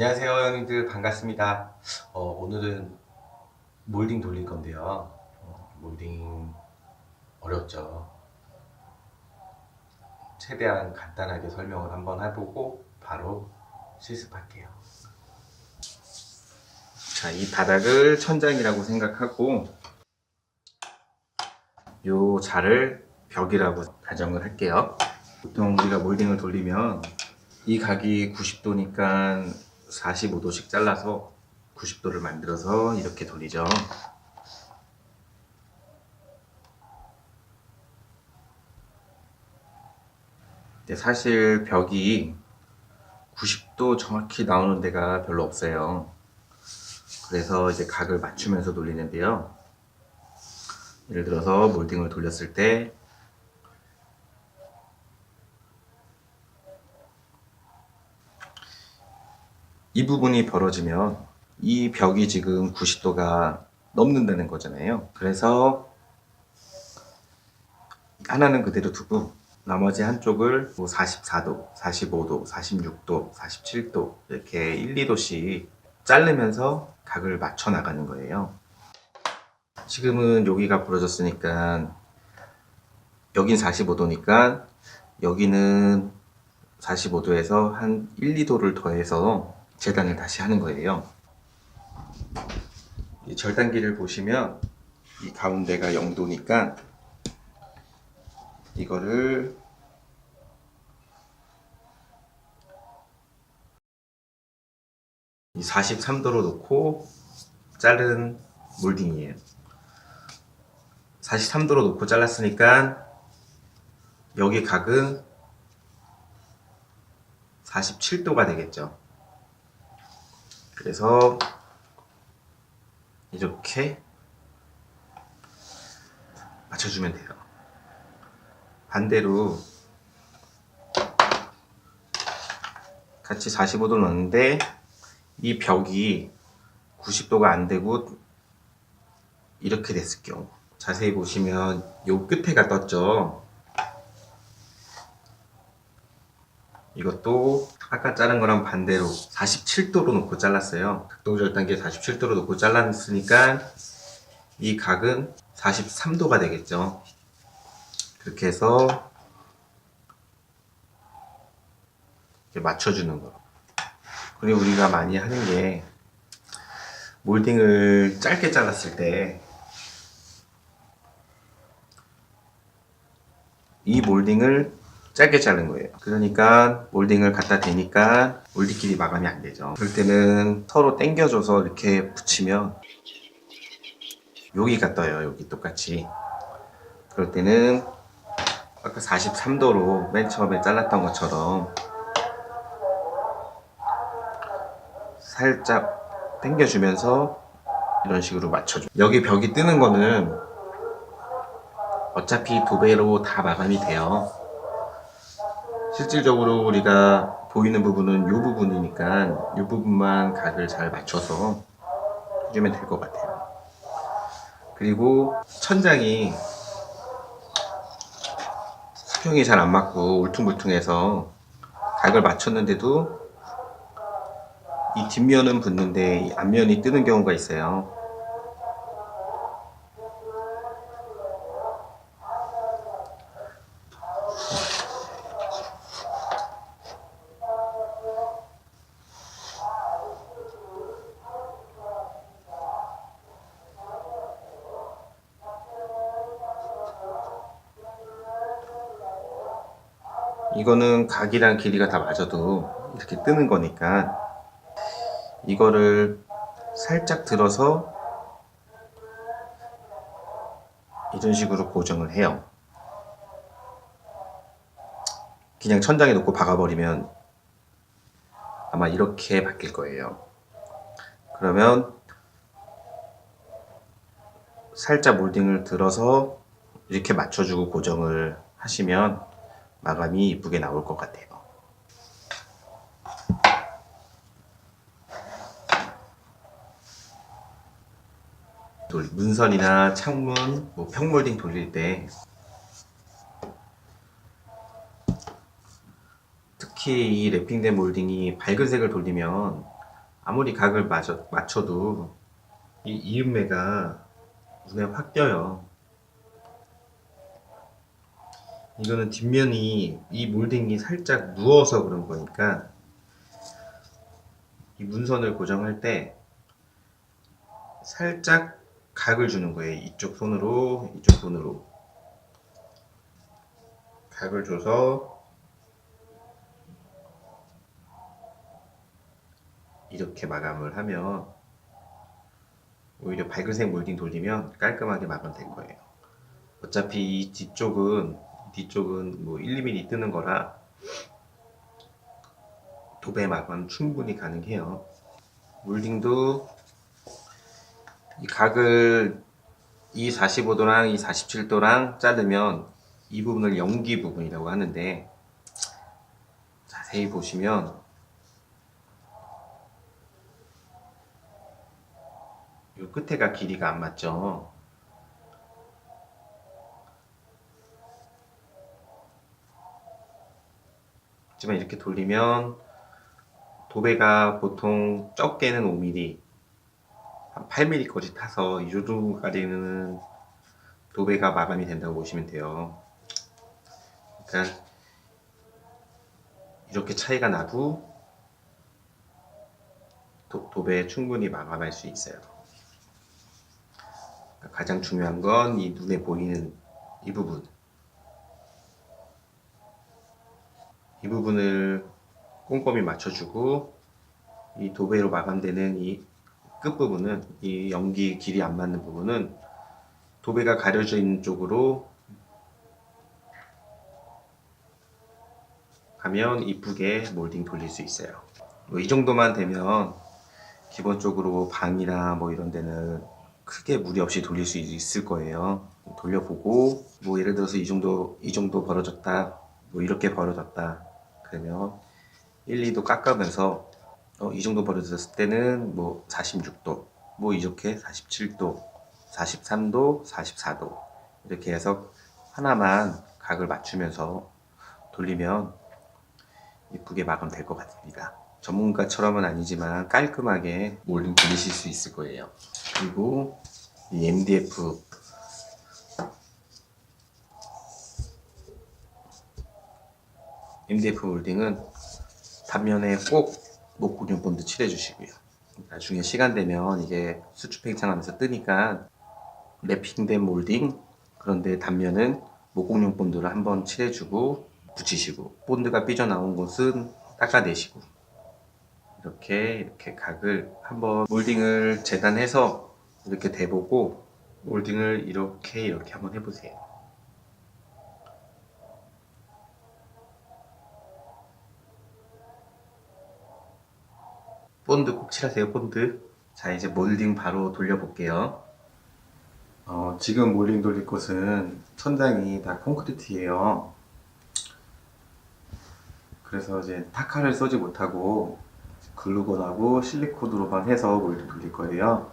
안녕하세요 형님들. 반갑습니다. 어, 오늘은 몰딩 돌릴 건데요. 어, 몰딩 어렵죠. 최대한 간단하게 설명을 한번 해보고 바로 실습할게요. 자 이 바닥을 천장이라고 생각하고 요 자를 벽이라고 가정을 할게요. 보통 우리가 몰딩을 돌리면 이 각이 90도니까 45도씩 잘라서 90도를 만들어서 이렇게 돌리죠. 근데 사실 벽이 90도 정확히 나오는 데가 별로 없어요. 그래서 이제 각을 맞추면서 돌리는데요. 예를 들어서 몰딩을 돌렸을 때 이 부분이 벌어지면 이 벽이 지금 90도가 넘는다는 거잖아요. 그래서 하나는 그대로 두고 나머지 한쪽을 뭐 44도, 45도, 46도, 47도 이렇게 1, 2도씩 자르면서 각을 맞춰 나가는 거예요. 지금은 여기가 부러졌으니까 여긴 45도니까 여기는 45도에서 한 1, 2도를 더해서 재단을 다시 하는 거예요. 이 절단기를 보시면 이 가운데가 0도니까 이거를 이 43도로 놓고 자른 몰딩이에요. 43도로 놓고 잘랐으니까 여기 각은 47도가 되겠죠. 그래서 이렇게 맞춰주면 돼요. 반대로 같이 45도 넣는데 이 벽이 90도가 안 되고 이렇게 됐을 경우 자세히 보시면 요 끝에가 떴죠. 이것도 아까 자른 거랑 반대로 47도로 놓고 잘랐어요. 극동절단기에 47도로 놓고 잘랐으니까 이 각은 43도가 되겠죠. 그렇게 해서 이렇게 맞춰주는 거. 그리고 우리가 많이 하는 게 몰딩을 짧게 잘랐을 때 이 몰딩을 짧게 자른 거예요. 그러니까 몰딩을 갖다 대니까 몰딩끼리 마감이 안 되죠. 그럴 때는 서로 당겨줘서 이렇게 붙이면 여기가 떠요. 여기 똑같이. 그럴 때는 아까 43도로 맨 처음에 잘랐던 것처럼 살짝 당겨주면서 이런 식으로 맞춰줘. 여기 벽이 뜨는 거는 어차피 도배로 다 마감이 돼요. 실질적으로 우리가 보이는 부분은 이 부분이니까 이 부분만 각을 잘 맞춰서 해주면 될 것 같아요. 그리고 천장이 수평이 잘 안 맞고 울퉁불퉁해서 각을 맞췄는데도 이 뒷면은 붙는데 이 앞면이 뜨는 경우가 있어요. 이거는 각이랑 길이가 다 맞아도 이렇게 뜨는 거니까 이거를 살짝 들어서 이런 식으로 고정을 해요. 그냥 천장에 놓고 박아버리면 아마 이렇게 바뀔 거예요. 그러면 살짝 몰딩을 들어서 이렇게 맞춰주고 고정을 하시면 마감이 이쁘게 나올 것 같아요. 돌- 문선이나 창문, 뭐 평몰딩 돌릴 때 특히 이 랩핑된 몰딩이 밝은 색을 돌리면 아무리 각을 맞춰, 맞춰도 이 이음매가 눈에 확 띄어요. 이거는 뒷면이 이 몰딩이 살짝 누워서 그런 거니까 이 문선을 고정할 때 살짝 각을 주는 거예요. 이쪽 손으로, 이쪽 손으로. 각을 줘서 이렇게 마감을 하면 오히려 밝은색 몰딩 돌리면 깔끔하게 마감될 거예요. 어차피 이 뒤쪽은 뒤쪽은 뭐 1, 2mm 뜨는 거라 도배 마감 충분히 가능해요. 몰딩도 이 각을 이 45도랑 이 47도랑 자르면 이 부분을 연기 부분이라고 하는데 자세히 보시면 이 끝에가 길이가 안 맞죠. 하지만 이렇게 돌리면 도배가 보통 적게는 5mm, 한 8mm까지 타서 이 정도까지는 도배가 마감이 된다고 보시면 돼요. 그러니까 이렇게 차이가 나도 도, 도배 충분히 마감할 수 있어요. 그러니까 가장 중요한 건 이 눈에 보이는 이 부분. 이 부분을 꼼꼼히 맞춰주고 이 도배로 마감되는 이 끝부분은 이 연기 길이 안 맞는 부분은 도배가 가려져 있는 쪽으로 가면 이쁘게 몰딩 돌릴 수 있어요. 뭐 이 정도만 되면 기본적으로 방이나 뭐 이런 데는 크게 무리 없이 돌릴 수 있을 거예요. 돌려보고 뭐 예를 들어서 이 정도 이 정도 벌어졌다, 뭐 이렇게 벌어졌다 그러면 1, 2도 깎으면서 어, 이 정도 벌어졌을 때는 뭐 46도, 뭐 이렇게 47도, 43도, 44도 이렇게 해서 하나만 각을 맞추면서 돌리면 이쁘게 마감될 것 같습니다. 전문가처럼은 아니지만 깔끔하게 몰딩 돌리실 수 있을 거예요. 그리고 이 MDF MDF 몰딩은 단면에 꼭 목구녕 본드 칠해 주시고요. 나중에 시간 되면 이게 수축 팽창하면서 뜨니까 랩핑된 몰딩 그런데 단면은 목공용 본드를 한번 칠해주고 붙이시고 본드가 삐져나온 곳은 닦아내시고 이렇게 이렇게 각을 한번 몰딩을 재단해서 이렇게 대보고 몰딩을 이렇게 이렇게 한번 해보세요. 본드 꼭 칠하세요 본드. 자 이제 몰딩 바로 돌려볼게요. 어, 지금 몰딩 돌릴 곳은 천장이 다 콘크리트예요. 그래서 이제 타카를 쏘지 못하고 글루건하고 실리콘으로만 해서 몰딩 돌릴 거예요